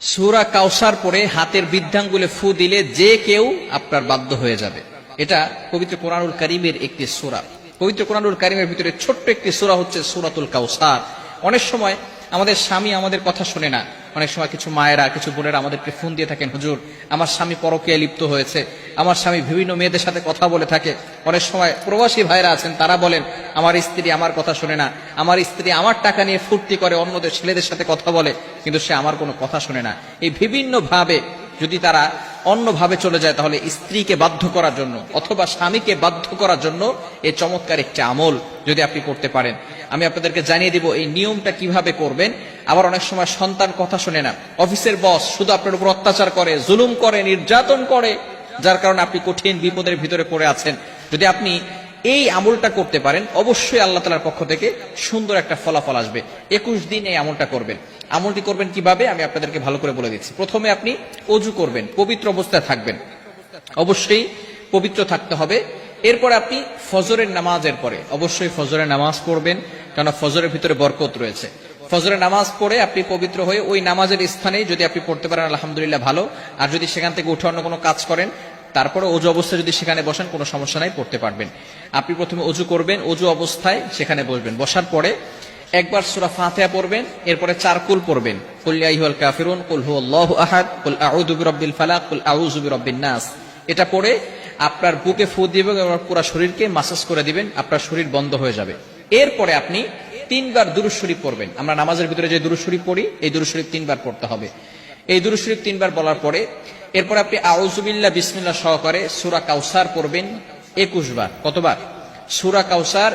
সুরা কাউসার পরে হাতের বৃদ্ধাঙ্গুলে ফু দিলে যে কেউ আপনার বাধ্য হয়ে যাবে। এটা পবিত্র কোরআনুল করিমের একটি সুরা। পবিত্র কোরআনুল করিমের ভিতরে ছোট্ট একটি সুরা হচ্ছে সুরাতুল কাউসার অনেক সময় আমাদের স্বামী আমাদের কথা শোনে না। অনেক সময় কিছু মায়েরা, কিছু বোনেরা আমাদেরকে ফোন দিয়ে থাকেন, হুজুর, আমার স্বামী পরকে লিপ্ত হয়েছে। আমার স্বামী বিভিন্ন মেয়েদের সাথে কথা বলে থাকে। অনেক সময় প্রবাসী ভাইরা আছেন, তারা বলেন, আমার স্ত্রী আমার কথা শোনে না। আমার স্ত্রী আমার টাকা নিয়ে ফুর্তি করে, অন্যদের ছেলেদের সাথে কথা বলে, কিন্তু সে আমার কোনো কথা শোনে না। এই বিভিন্ন ভাবে যদি তারা অন্যভাবে চলে যায়, তাহলে স্ত্রীকে বাধ্য করার জন্য অথবা স্বামীকে বাধ্য করার জন্য এই চমৎকার একটি আমল যদি আপনি করতে পারেন। আমি আপনাদেরকে জানিয়ে দিব এই নিয়মটা কীভাবে করবেন। আবার অনেক সময় সন্তান কথা শোনে না। অফিসের বস শুধু আপনার উপর অত্যাচার করে, জুলুম করে, নির্যাতন করে, যার কারণে আপনি কঠিন বিপদের ভিতরে পড়ে আছেন। যদি আপনি এই আমলটা করতে পারেন, অবশ্যই আল্লাহ তালার পক্ষ থেকে সুন্দর একটা ফলাফল আসবে। একুশ দিন এই আমলটা করবেন। আমলটি করবেন কীভাবে? আমি আপনাদেরকে ভালো করে বলে দিচ্ছি। প্রথমে আপনি অজু করবেন, পবিত্র অবস্থায় থাকবেন। অবশ্যই পবিত্র থাকতে হবে। এরপর আপনি ফজরের নামাজের পরে, অবশ্যই ফজরের নামাজ পড়বেন কেন ফজরের ভিতরে বরকত রয়েছে। ফজরের নামাজ পড়ে আপনি পবিত্র হয়ে ওই নামাজের স্থানে যদি আপনি পড়তে পারেন, আলহামদুলিল্লাহ ভালো। আর যদি সেখান থেকে উঠে অন্য কোনো কাজ করেন, তারপরে অজু অবস্থায় যদি সেখানে বসেন, কোনো সমস্যা নাই, পড়তে পারবেন। আপনি প্রথমে অজু করবেন, অজু অবস্থায় সেখানে বসবেন। বসার পরে একবার সুরা ফাতিহা পড়বেন, এরপরে চার কুল পড়বেন কাফিরুন, কুল হুয়াল্লাহু আহাদ, কুল আউযু নাস। এটা পড়ে আপনার বুকে ফু দিবেন এবং পুরো শরীরকে মাসাজ করে দিবেন, আপনার শরীর বন্ধ হয়ে যাবে। এরপরে আপনি তিনবার দুরুদ পড়বেন। আমরা নামাজের ভিতরে যে দুরুদ পড়ি, এই দুরুদ শরীফ তিনবার পড়তে হবে। এই দুরুদ শরীফ তিনবার বলার পরে, এরপর আপনি আউজুবিল্লা বিসমিল্লা সহকারে সুরা কাউসার পড়বেন একুশ বার। কতবার? সুরা কাউসার